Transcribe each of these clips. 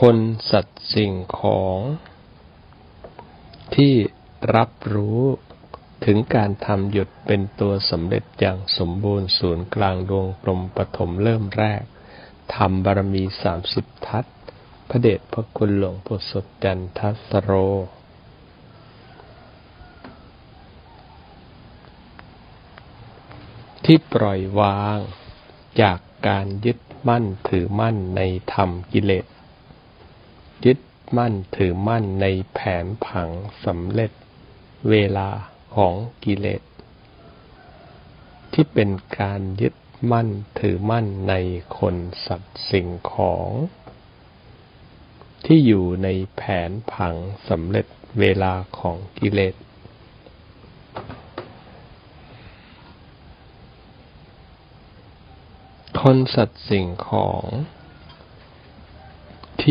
คนสัตว์สิ่งของ ที่รับรู้ถึงการทำหยุดเป็นตัวสำเร็จอย่างสมบูรณ์ศูนย์กลางดวงกลมปฐมเริ่มแรกทำบารมีสามสิบทัศพระเดชพระคุณหลวงปู่สดจันทัสโร ที่ปล่อยวางจากการยึดมั่นถือมั่นในธรรมกิเลส ยึดมั่นถือมั่นในแผนผังสำเร็จเวลาของกิเลส ที่เป็นการยึดมั่นถือมั่นในคนสัตว์สิ่งของ ที่อยู่ในแผนผังสำเร็จเวลาของกิเลส คนสัตว์สิ่งของ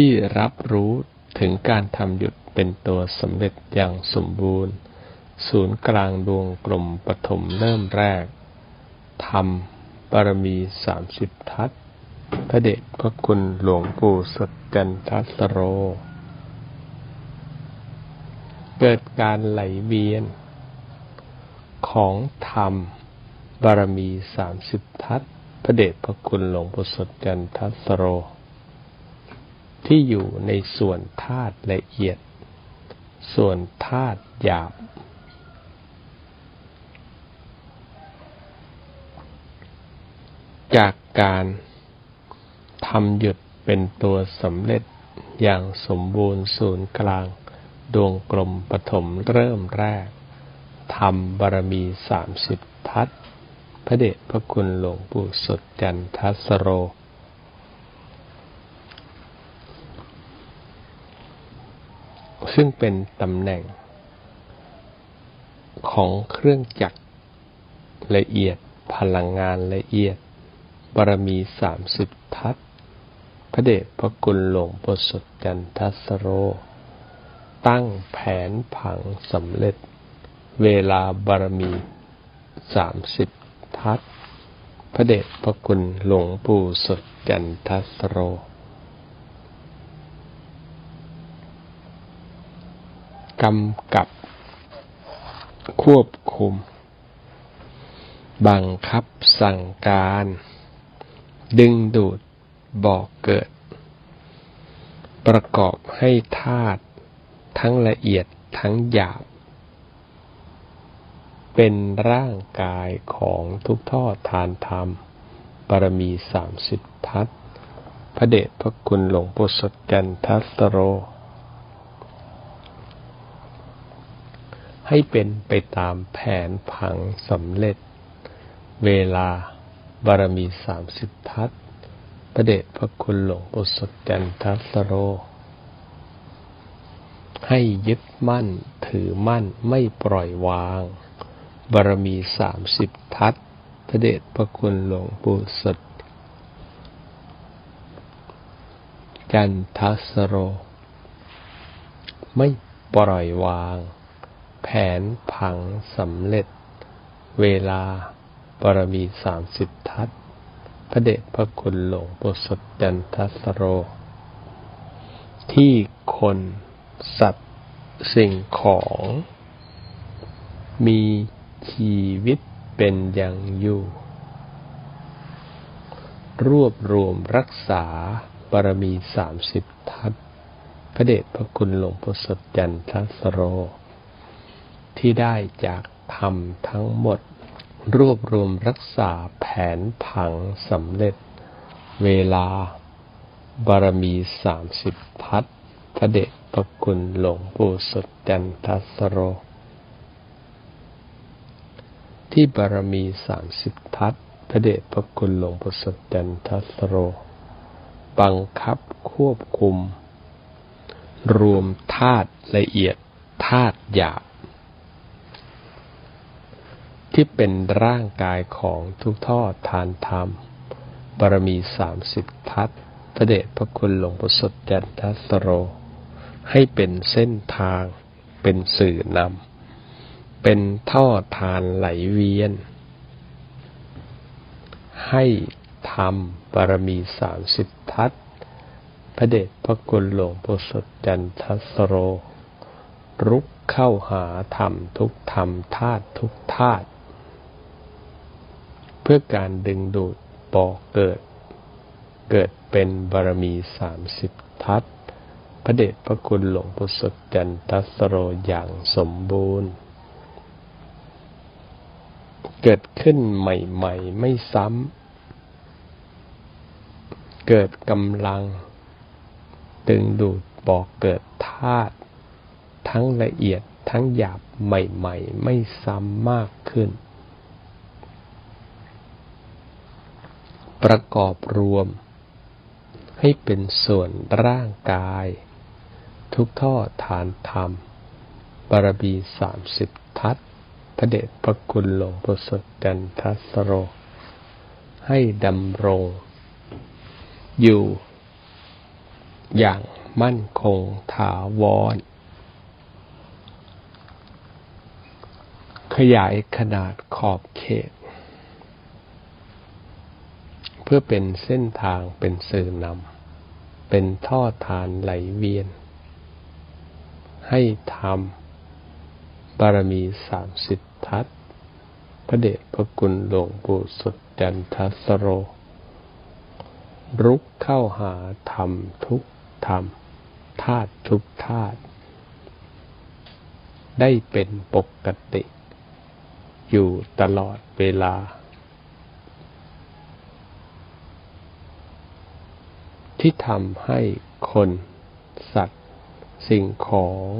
ที่รับรู้ถึงการทำหยุดเป็นตัวสำเร็จอย่างสมบูรณ์ ศูนย์กลางดวงกลมปฐมเริ่มแรกทำบารมีสามสิบทัศพระเดชพระคุณหลวงปู่สดจันทัสโร เกิดการไหลเวียน ของธรรมบารมีสามสิบทัศพระเดชพระคุณหลวงปู่สดจันทัสโร ที่อยู่ในส่วนธาตุละเอียด ส่วนธาตุหยาบ จากการทำหยุดเป็นตัวสำเร็จอย่างสมบูรณ์ศูนย์กลาง ดวงกลมปฐมเริ่มแรกทำบารมีสามสิบทัศพระเดชพระคุณหลวงปู่สดจันทัสโร ซึ่งเป็นตำแหน่ง ของเครื่องจักรละเอียดพลังงานละเอียดบารมีสามสิบทัศพระเดชพระคุณหลวงปู่สดจันทัสโร ตั้งแผนผังสำเร็จ เวลาบารมีสามสิบทัศพระเดชพระคุณหลวงปู่สดจันทัสโร กำกับ ควบคุม บังคับสั่งการ ดึงดูดบอกเกิด ประกอบให้ธาตุทั้งละเอียดทั้งหยาบ เป็นร่างกายของทุกท่อทานธรรมบารมีสามสิบทัศพระเดชพระคุณหลวงปู่สดจันทัสโร ให้เป็นไปตามแผนผังสำเร็จ เวลาบารมีสามสิบทัศพระเดชพระคุณหลวงปู่สดจันทัสโร ให้ยึดมั่นถือมั่นไม่ปล่อยวาง บารมีสามสิบทัศพระเดชพระคุณหลวงปู่สดจันทัสโร ไม่ปล่อยวาง แผนผังสำเร็จ เวลาบารมีสามสิบทัศพระเดชพระคุณหลวงปู่สดจันทัสโร ที่คนสัตว์สิ่งของ มีชีวิตเป็นอย่างอยู่ รวบรวมรักษาบารมีสามสิบทัศพระเดชพระคุณหลวงปู่สดจันทัสโร ที่ได้จากธรรมทั้งหมด รวบรวมรักษาแผนผังสำเร็จ เวลา บารมีสามสิบทัศพระเดชพระคุณหลวงปู่สดจันทัสโร ที่บารมีสามสิบทัศพระเดชพระคุณหลวงปู่สดจันทัสโร บังคับควบคุม รวมธาตุละเอียดธาตุหยาบ ที่เป็นร่างกายของทุกท่อทานธรรม บารมีสามสิบทัศพระเดชพระคุณหลวงปู่สดจันทัสโร ให้เป็นเส้นทาง เป็นสื่อนำ เป็นท่อทานไหลเวียน ให้ทำบารมีสามสิบทัศพระเดชพระคุณหลวงปู่สดจันทสโร รุกเข้าหาธรรมทุกธรรมธาตุทุกธาตุ พื่อการดึงดูดบอกเกิด เกิดเป็นบารมีสามสิบทัศพระเดชพระคุณหลวงปู่สดจันทัสโรอย่างสมบูรณ์ เกิดขึ้นใหม่ๆ ไม่ซ้ำ เกิดกำลัง ดึงดูดบอกเกิดธาตุทั้งละเอียดทั้งหยาบใหม่ๆ ไม่ซ้ำมากขึ้น ประกอบรวม ให้เป็นส่วนร่างกาย ทุกท่อฐานธรรม บารมีสามสิบทัศพระเดชพระคุณหลวงปู่สดจันทสโร ให้ดำรง อยู่ อย่างมั่นคงถาวร ขยายขนาดขอบเขต เพื่อเป็นเส้นทางเป็นสื่อนำเป็นท่อทานไหลเวียน ให้ทำบารมีสามสิบทัศพระเดชพระคุณหลวงปู่สดจันทสโร รุกเข้าหาธรรมทุกธรรมธาตุทุกธาตุได้เป็นปกติ อยู่ตลอดเวลา ที่ทำให้คน สัตว์ สิ่งของ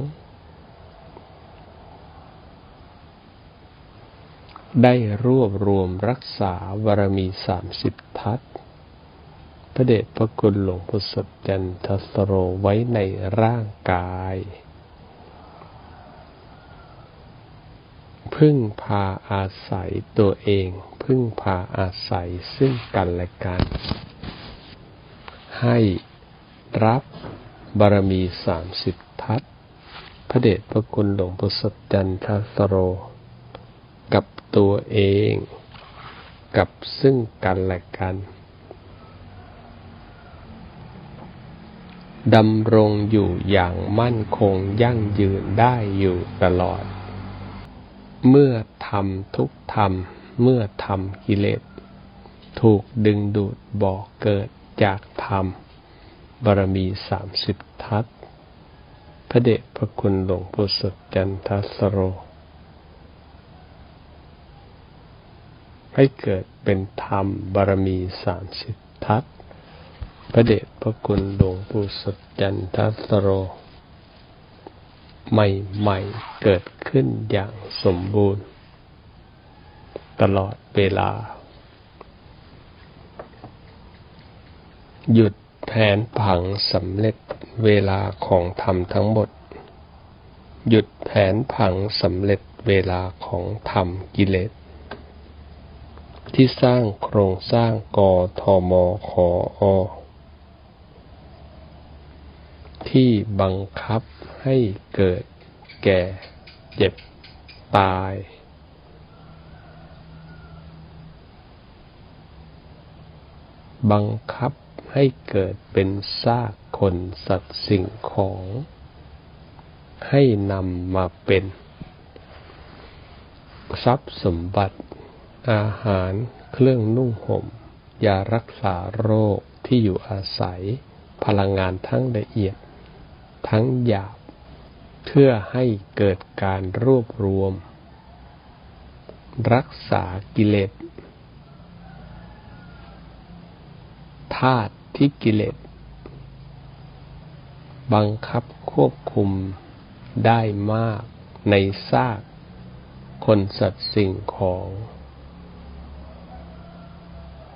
ได้รวบรวมรักษาบารมีสามสิบทัศพระเดชพระคุณหลวงปู่สดจันทสโรไว้ในร่างกาย พึ่งพาอาศัยตัวเอง พึ่งพาอาศัยซึ่งกันและกัน ให้รับบารมีสามสิบทัศพระเดชพระคุณหลวงปู่สดจันทสโร กับตัวเอง กับซึ่งกันและกันดำรงอยู่อย่างมั่นคงยั่งยืนได้อยู่ตลอด เมื่อทำทุกธรรม เมื่อทำกิเลส ถูกดึงดูดบ่อกเกิด จากธรรมบารมีสามสิบทัศพระเดชพระคุณหลวงปู่สดจันทสโร ให้เกิดเป็นธรรมบารมีสามสิบทัศพระเดชพระคุณหลวงปู่สดจันทสโร ใหม่ๆเกิดขึ้นอย่างสมบูรณ์ ตลอดเวลา หยุดแผนผังสำเร็จเวลาของธรรมทั้งหมด หยุดแผนผังสำเร็จเวลาของธรรมกิเลส ที่สร้างโครงสร้างกอทมขออที่บังคับให้เกิดแก่เจ็บตาย บังคับ ให้เกิดเป็นซากคนสัตว์สิ่งของ ให้นำมาเป็น ทรัพย์สมบัติ อาหารเครื่องนุ่งห่มยารักษาโรคที่อยู่อาศัย พลังงานทั้งละเอียด ทั้งหยาบ เพื่อให้เกิดการรวบรวม รักษากิเลสธาตุ ที่กิเลสบังคับควบคุมได้มากในซากคนสัตว์สิ่งของ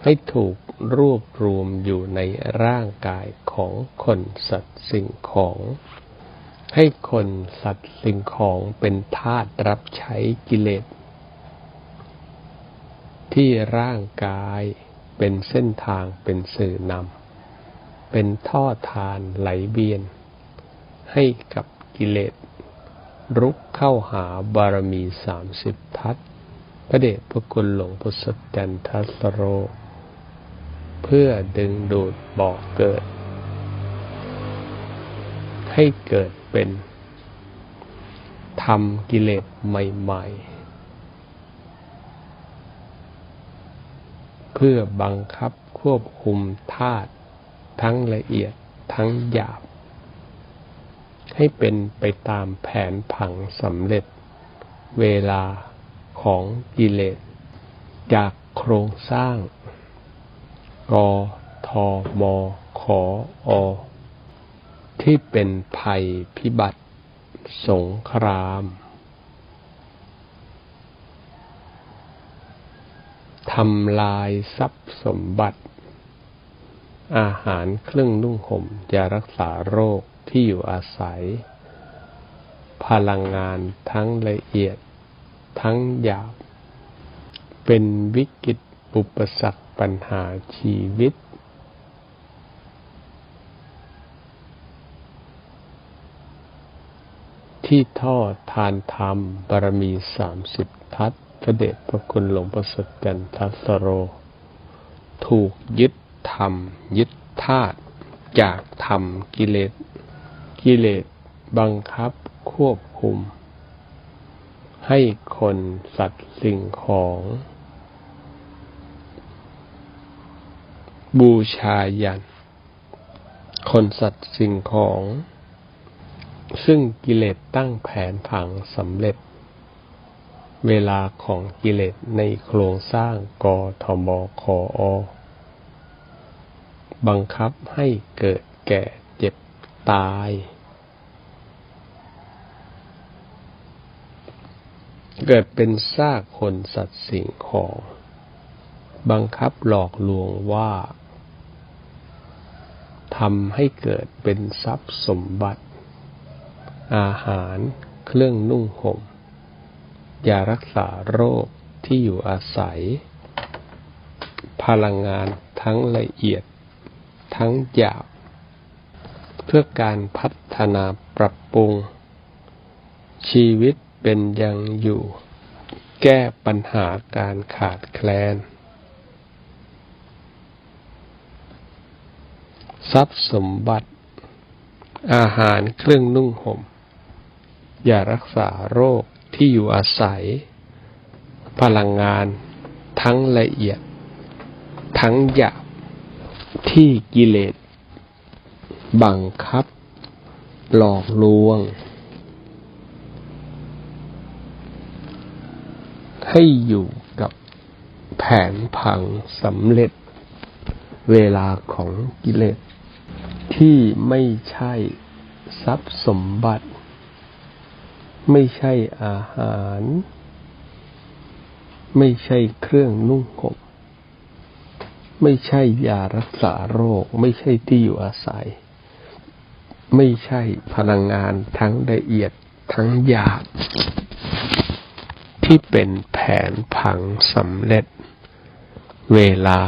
ให้ถูกรวบรวมอยู่ในร่างกายของคนสัตว์สิ่งของ ให้คนสัตว์สิ่งของเป็นทาสรับใช้กิเลส ที่ร่างกายเป็นเส้นทางเป็นสื่อนำ เป็นท่อทานไหลเวียน ให้กับกิเลสรุกเข้าหาบารมีสามสิบทัศพระเดชพระคุณหลวงพุทธจันทัสโร เพื่อดึงดูดบ่อกเกิด ให้เกิดเป็นทำกิเลสใหม่ ๆ เพื่อบังคับควบคุมธาตุ ทั้งละเอียดทั้งหยาบ ให้เป็นไปตามแผนผังสำเร็จ เวลาของกิเลส จากโครงสร้าง กทมขออ ที่เป็นภัยพิบัติ สงครามทำลายทรัพย์สมบัติ อาหารเครื่องนุ่งห่มยารักษาโรคที่อยู่อาศัย พลังงานทั้งละเอียดทั้งหยาบ เป็นวิกฤตอุปสรรคปัญหาชีวิต ที่ท่อทานธรรมบารมีสามสิบทัศพระเดชพระคุณหลวงประสริฐจันทัสโร ถูกยึด ธรรม ยึดธาตุจากธรรมกิเลส กิเลสบังคับควบคุม ให้คนสัตว์สิ่งของ บูชายัน คนสัตว์สิ่งของ ซึ่งกิเลสตั้งแผนผังสำเร็จ เวลาของกิเลสในโครงสร้างกทมคอ บังคับให้เกิดแก่เจ็บตาย เกิดเป็นซากคนสัตว์สิ่งของ บังคับหลอกลวงว่าทำให้เกิดเป็นทรัพย์สมบัติ อาหารเครื่องนุ่งห่มยารักษาโรคที่อยู่อาศัย พลังงานทั้งละเอียด ทั้งหยาบ เพื่อการพัฒนาปรับปรุง ชีวิตเป็นยังอยู่ แก้ปัญหาการขาดแคลน ทรัพย์สมบัติ อาหารเครื่องนุ่งห่มยารักษาโรคที่อยู่อาศัย พลังงาน ทั้งละเอียด ทั้งหยาบ ที่กิเลสบังคับ หลอกลวง ให้อยู่กับแผนผังสำเร็จ เวลาของกิเลส ที่ไม่ใช่ทรัพย์สมบัติ ไม่ใช่อาหาร ไม่ใช่เครื่องนุ่งห่ม ไม่ใช่ยารักษาโรค ไม่ใช่ที่อยู่อาศัย ไม่ใช่พลังงานทั้งละเอียดทั้งหยาบที่เป็นแผนผังสำเร็จ เวลา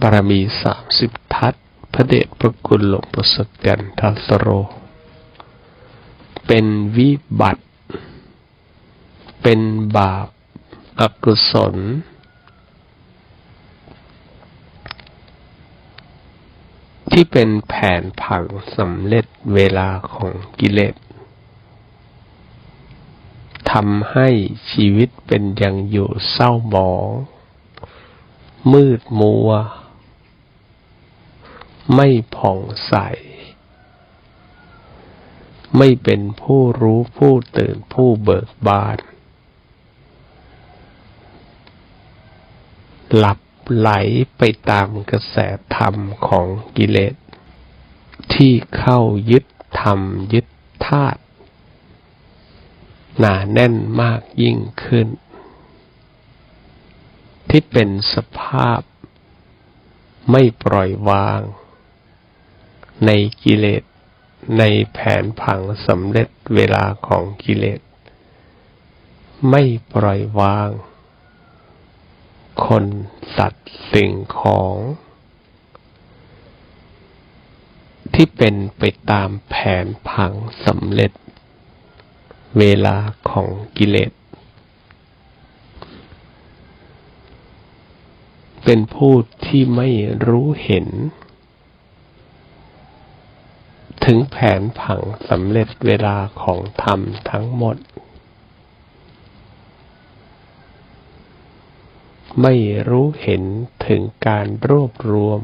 บารมีสามสิบทัศพระเดชพระคุณหลวงประเสริฐจันทัสโร เป็นวิบัติ เป็นบาปอกุศล ที่เป็นแผนผังสำเร็จเวลาของกิเลสทำให้ชีวิตเป็นยังอยู่เศร้าหมอง มืดมัว ไม่ผ่องใส ไม่เป็นผู้รู้ผู้ตื่นผู้เบิกบาน หลับ ไหลไปตามกระแสธรรมของกิเลส ที่เข้ายึดธรรมยึดธาตุหนาแน่นมากยิ่งขึ้น ที่เป็นสภาพไม่ปล่อยวาง ในกิเลส ในแผนผังสำเร็จเวลาของกิเลส ไม่ปล่อยวาง คนสัตว์สิ่งของ ที่เป็นไปตามแผนผังสำเร็จ เวลาของกิเลส เป็นผู้ที่ไม่รู้เห็น ถึงแผนผังสำเร็จเวลาของธรรมทั้งหมด ไม่รู้เห็นถึงการรวบรวม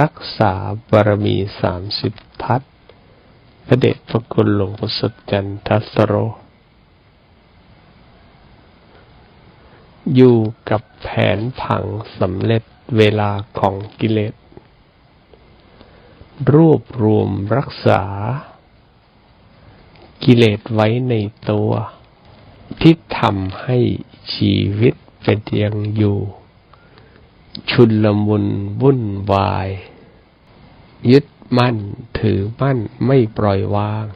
รักษาบารมีสามสิบทัศพระเดชพระคุณหลวงพ่อสดจันทัสโร อยู่กับแผนผังสำเร็จเวลาของกิเลส รวบรวมรักษา กิเลสไว้ในตัว ที่ทำให้ชีวิต เป็นยังอยู่ ชุนลมุนวุ่นวาย ยึดมั่นถือมั่นไม่ปล่อยวาง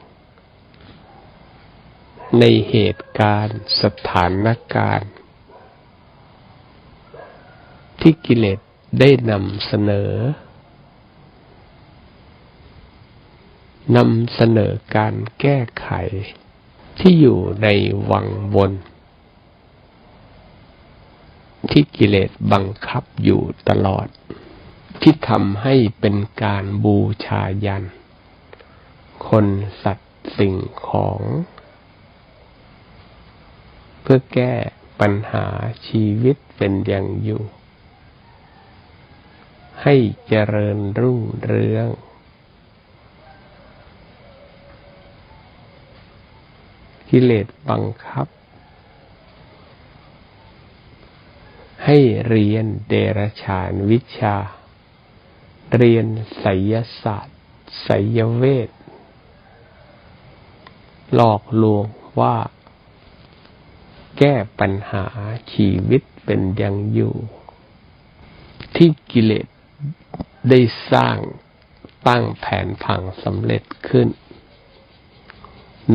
ในเหตุการณ์สถานการณ์ ที่กิเลสได้นำเสนอนำเสนอการแก้ไขที่อยู่ในวังวน ที่กิเลสบังคับอยู่ตลอด ที่ทำให้เป็นการบูชายัน คนสัตว์สิ่งของ เพื่อแก้ปัญหาชีวิตเป็นอย่างอยู่ ให้เจริญรุ่งเรืองกิเลสบังคับ ให้เรียนเดรฉานวิชา เรียนไสยศาสตร์ไสยเวท หลอกลวงว่า แก้ปัญหาชีวิตเป็นยังอยู่ ที่กิเลสได้สร้างตั้งแผนผังสำเร็จขึ้น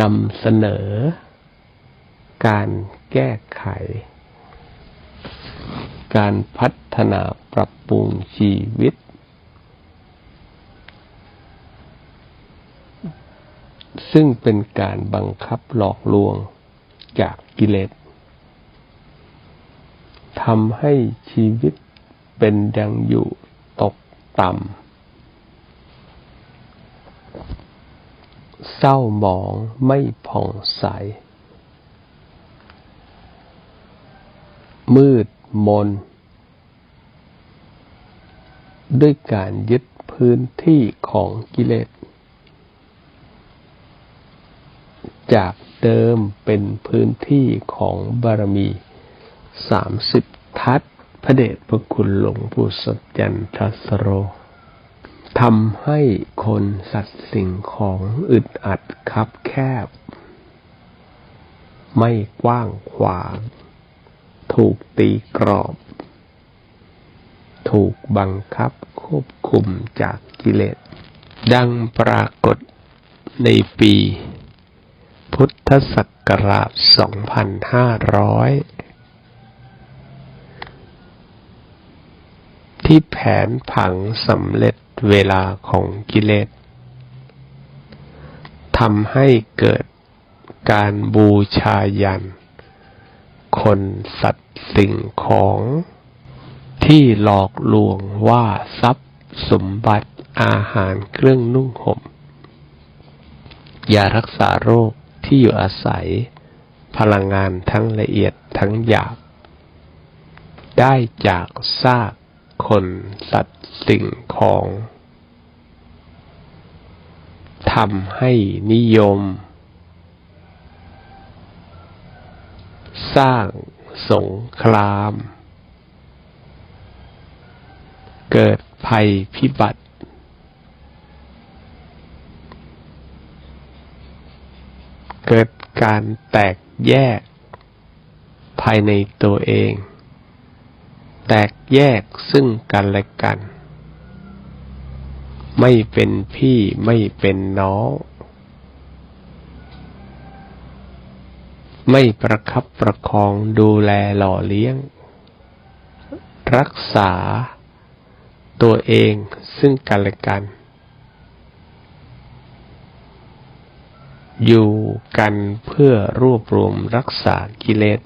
นำเสนอการแก้ไข การพัฒนาปรับปรุงชีวิต ซึ่งเป็นการบังคับหลอกลวงจากกิเลสทำให้ชีวิตเป็นยังอยู่ตกต่ำ เศร้าหมองไม่ผ่องใส มืด มนด้วยการยึดพื้นที่ของกิเลส จากเดิมเป็นพื้นที่ของบารมีสามสิบทัศพระเดชพระคุณหลวงปู่สดจันทัสโรทำให้คนสัตว์สิ่งของอึดอัดคับแคบ ไม่กว้างขวาง ถูกตีกรอบ ถูกบังคับควบคุมจากกิเลส ดังปรากฏในปี พุทธศักราช 2500 ที่แผนผังสำเร็จเวลาของกิเลสทำให้เกิดการบูชายัน คนสัตว์สิ่งของ ที่หลอกลวงว่าทรัพย์สมบัติอาหารเครื่องนุ่งห่มยารักษาโรคที่อยู่อาศัย พลังงานทั้งละเอียดทั้งหยาบได้จากซากคนสัตว์สิ่งของทำให้นิยม สร้างสงคราม เกิดภัยพิบัติ เกิดการแตกแยก ภายในตัวเอง แตกแยกซึ่งกันและกัน ไม่เป็นพี่ไม่เป็นน้อง ไม่ประคับประคองดูแลหล่อเลี้ยง รักษาตัวเองซึ่งกันและกัน อยู่กันเพื่อรวบรวมรักษากิเลส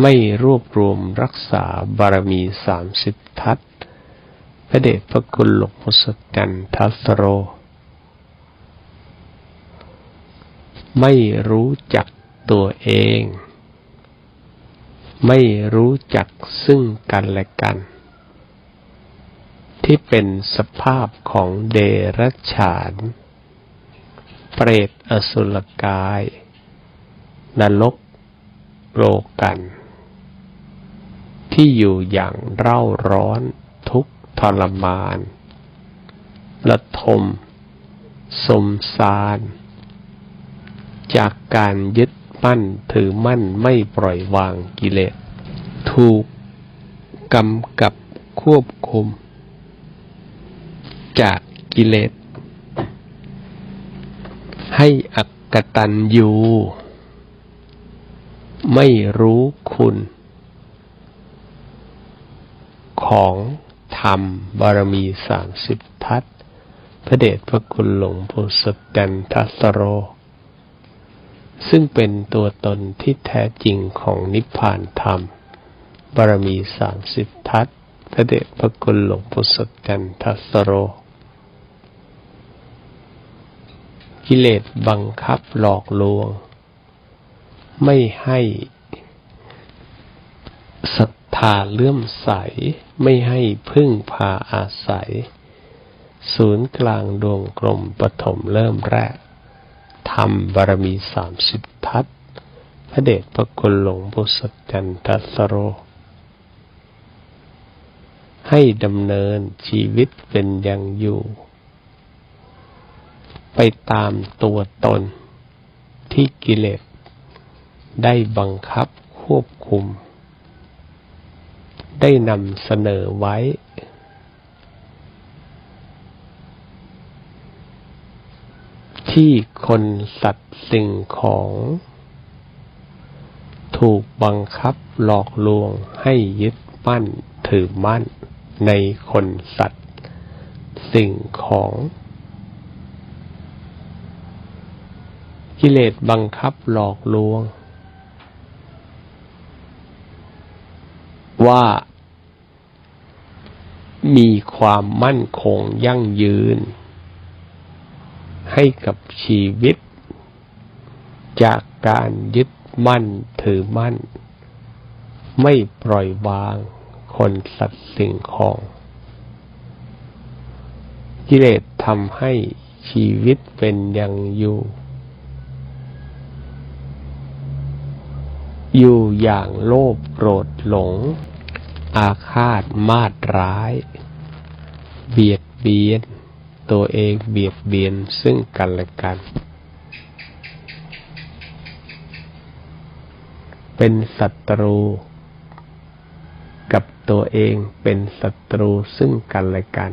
ไม่รวบรวมรักษาบารมีสามสิบทัศพระเดชพระคุณหลวงพ่อสดจันทัสโร ไม่รู้จักตัวเอง ไม่รู้จักซึ่งกันและกัน ที่เป็นสภาพของเดรัจฉาน เปรตอสุรกาย นรกโลกัน ที่อยู่อย่างเร่าร้อนทุกทรมาน ระทม สมสาร จากการยึดมั่นถือมั่นไม่ปล่อยวางกิเลส ถูกกำกับควบคุม จากกิเลส ให้อักกตันยูไม่รู้คุณ ของธรรมบารมีสามสิบทัศพระเดชพระคุณหลวงปู่สดจันทัสโร ซึ่งเป็นตัวตนที่แท้จริงของนิพพานธรรม บารมีสามสิบทัศพระเดชพระคุณหลวงปู่สดจันทัสโร กิเลสบังคับหลอกลวง ไม่ให้ศรัทธาเลื่อมใส ไม่ให้พึ่งพาอาศัย ศูนย์กลางดวงกลมปฐมเริ่มแรก ทำบารมีสามสิบทัศพระเดชพระคุณหลวงพุทธจันทัสโร ให้ดำเนินชีวิตเป็นยังอยู่ ไปตามตัวตนที่กิเลสได้บังคับควบคุม ได้นำเสนอไว้ ที่คนสัตว์สิ่งของ ถูกบังคับหลอกลวงให้ยึดมั่นถือมั่นในคนสัตว์ สิ่งของ กิเลสบังคับหลอกลวง ว่ามีความมั่นคงยั่งยืน ให้กับชีวิต จากการยึดมั่นถือมั่น ไม่ปล่อยวางคนสัตว์สิ่งของ กิเลสทำให้ชีวิตเป็นยังอยู่ อยู่อย่างโลภโกรธหลง อาฆาตมาดร้าย เบียดเบียน ตัวเองเบียดเบียนซึ่งกันและกัน เป็นศัตรู กับตัวเองเป็นศัตรูซึ่งกันและกัน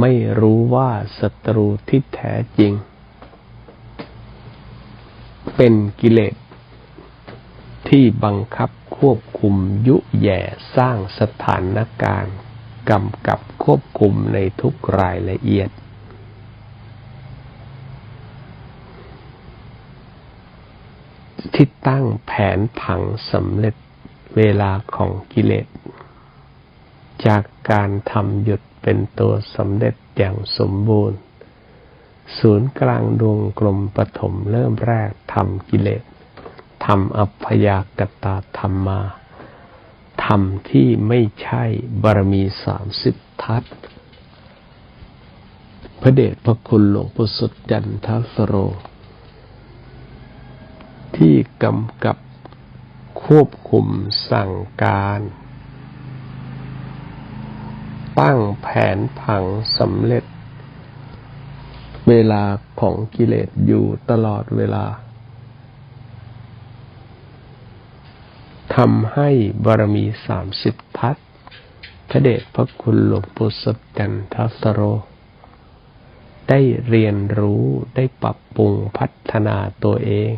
ไม่รู้ว่าศัตรูที่แท้จริง เป็นกิเลสที่บังคับควบคุมยุแย่สร้างสถานการณ์กำกับ ควบคุมในทุกรายละเอียด ที่ตั้งแผนผังสำเร็จเวลาของกิเลส จากการทำหยุดเป็นตัวสำเร็จอย่างสมบูรณ์ ศูนย์กลางดวงกลมปฐมเริ่มแรกทำกิเลสทำอัพยากตาธรรมมา ทำที่ไม่ใช่บารมีสามสิบทัศพระเดชพระคุณหลวงปู่สุดจันทสโร ที่กำกับควบคุมสั่งการ ตั้งแผนผังสำเร็จ เวลาของกิเลสอยู่ตลอดเวลา ทำให้บารมีสามสิบทัศพระเดชพระคุณหลวงปู่สดจันทสโร ได้เรียนรู้ได้ปรับปรุงพัฒนาตัวเอง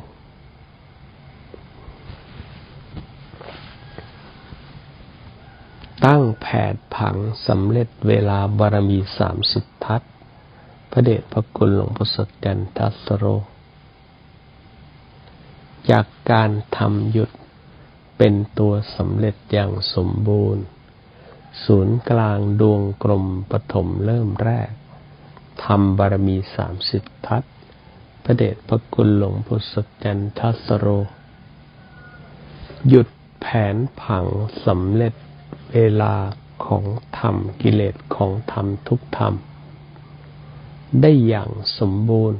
ตั้งแผนผังสำเร็จเวลาบารมีสามสิบทัศพระเดชพระคุณหลวงพ่สดจันทัสโร จากการทำหยุด เป็นตัวสำเร็จอย่างสมบูรณ์ ศูนย์กลางดวงกลมปฐมเริ่มแรกทำบารมีสามสิบทัศพระเดชพระคุณหลวงพุทธจันทสโร หยุดแผนผังสำเร็จเวลาของธรรมกิเลสของธรรมทุกธรรม ได้อย่างสมบูรณ์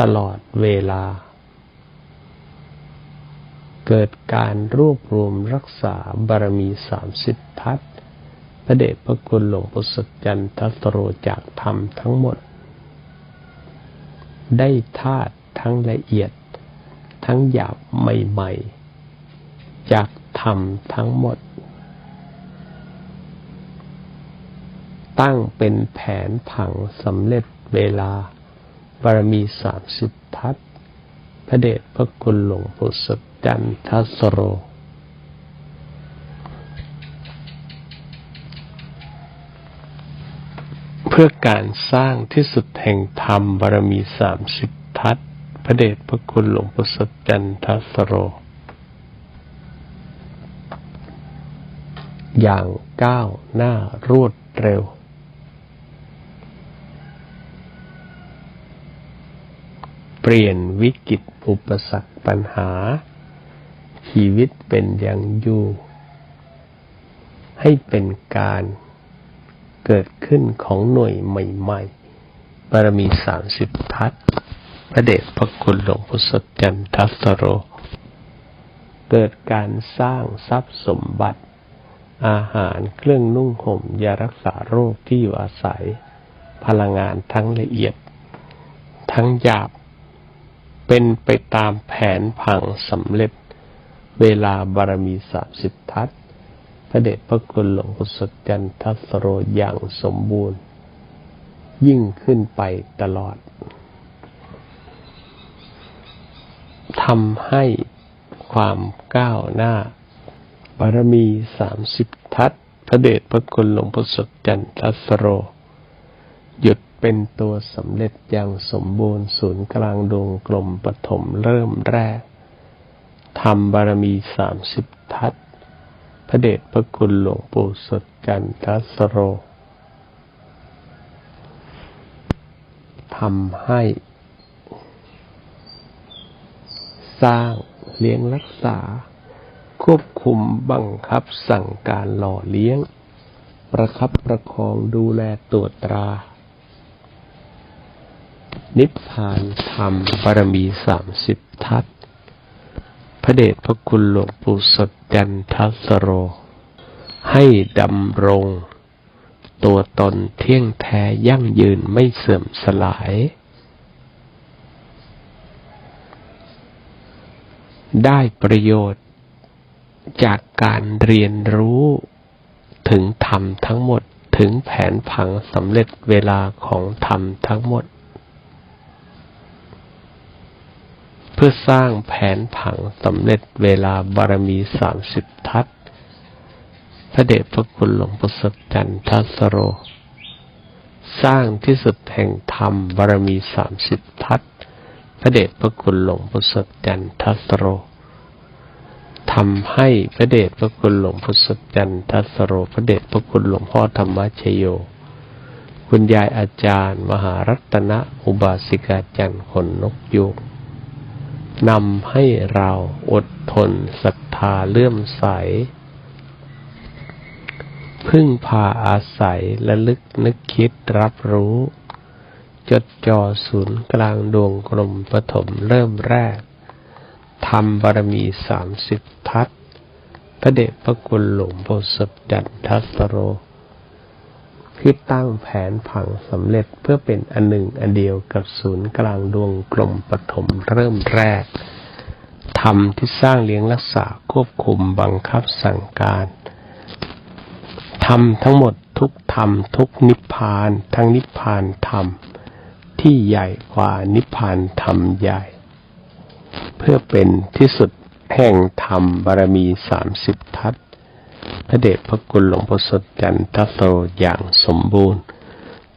ตลอดเวลา เกิดการรวบรวมรักษาบารมีสามสิบทัศพระเดชพระคุณหลวงพุทธจันทสโรจากธรรมทั้งหมด ได้ธาตุทั้งละเอียด ทั้งหยาบใหม่ๆ จากธรรมทั้งหมด ตั้งเป็นแผนผังสำเร็จเวลาบารมีสามสิบทัศพระเดชพระคุณหลวงปู่สด จันทสโร เพื่อการสร้างที่สุดแห่งธรรมบารมีสามสิบทัศพระเดชพระคุณหลวงปู่สดจันทสโร อย่างก้าวหน้ารวดเร็วเปลี่ยนวิกฤตอุปสรรคปัญหา ชีวิตเป็นอย่างอยู่ ให้เป็นการเกิดขึ้นของหน่วยใหม่ๆ บารมีสามสิบทัศพระเดชพระคุณหลวงพุทธจันทัสโร เกิดการสร้างทรัพย์สมบัติ อาหารเครื่องนุ่งห่มยารักษาโรคที่อยู่อาศัย พลังงานทั้งละเอียด ทั้งหยาบ เป็นไปตามแผนผังสำเร็จ เวลาบารมีสามสิบทัศพระเดชพระคุณหลวงพุทธจันทัสโรอย่างสมบูรณ์ ยิ่งขึ้นไปตลอดทำให้ความก้าวหน้า บารมีสามสิบทัศพระเดชพระคุณหลวงพุทธจันทัสโร หยุดเป็นตัวสำเร็จอย่างสมบูรณ์ศูนย์กลางดวงกลมปฐมเริ่มแรก ทำบารมีสามสิบทัศพระเดชพระคุณหลวงปู่สดจันทสโรทำให้ สร้างเลี้ยงรักษา ควบคุมบังคับสั่งการหล่อเลี้ยง ประคับประคองดูแลตรวจตรา นิพพานธรรมบารมีสามสิบทัศ ระเดชพระคุณหลวงปู่สดจันทสโร ให้ดำรง ตัวตนเที่ยงแท้ยั่งยืนไม่เสื่อมสลาย ได้ประโยชน์จากการเรียนรู้ถึงธรรมทั้งหมดถึงแผนผังสำเร็จเวลาของธรรมทั้งหมด เพื่อสร้างแผนผังสำเร็จเวลาบารมีสามสิบทัศพระเดชพระคุณหลวงปู่สดจันทัสโร สร้างที่สุดแห่งธรรมบารมีสามสิบทัศพระเดชพระคุณหลวงปู่สดจันทัสโรทำให้พระเดชพระคุณหลวงพุทธจันทัสโร พระเดชพระคุณหลวงพ่อธรรมชโย คุณยายอาจารย์ มหารัตนอุบาสิกาจันทน์ขนนกยูง นำให้เราอดทนศรัทธาเลื่อมใส พึ่งพาอาศัยและลึกนึกคิดรับรู้ จดจ่อศูนย์กลางดวงกลมปฐมเริ่มแรกทำบารมีสามสิบทัศพระเดชพระคุณหลวงพ่อสดจันทสโร คือตั้งแผนผังสำเร็จเพื่อเป็นอันหนึ่งอันเดียวกับศูนย์กลางดวงกลมปฐมเริ่มแรกธรรมที่สร้างเลี้ยงรักษาควบคุมบังคับสั่งการทำทั้งหมดทุกธรรมทุกนิพพานทั้งนิพพานธรรมที่ใหญ่กว่านิพพานธรรมใหญ่ เพื่อเป็นที่สุดแห่งธรรมบารมีสามสิบทัศ พระเดชพระคุณหลวงพ่อสดจันทโตอย่างสมบูรณ์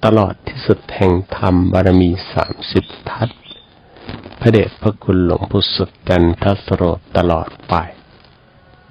ตลอดที่สุดแห่งธรรมบารมีสามสิบทัศพระเดชพระคุณหลวงพ่อสดจันทโตตลอดไป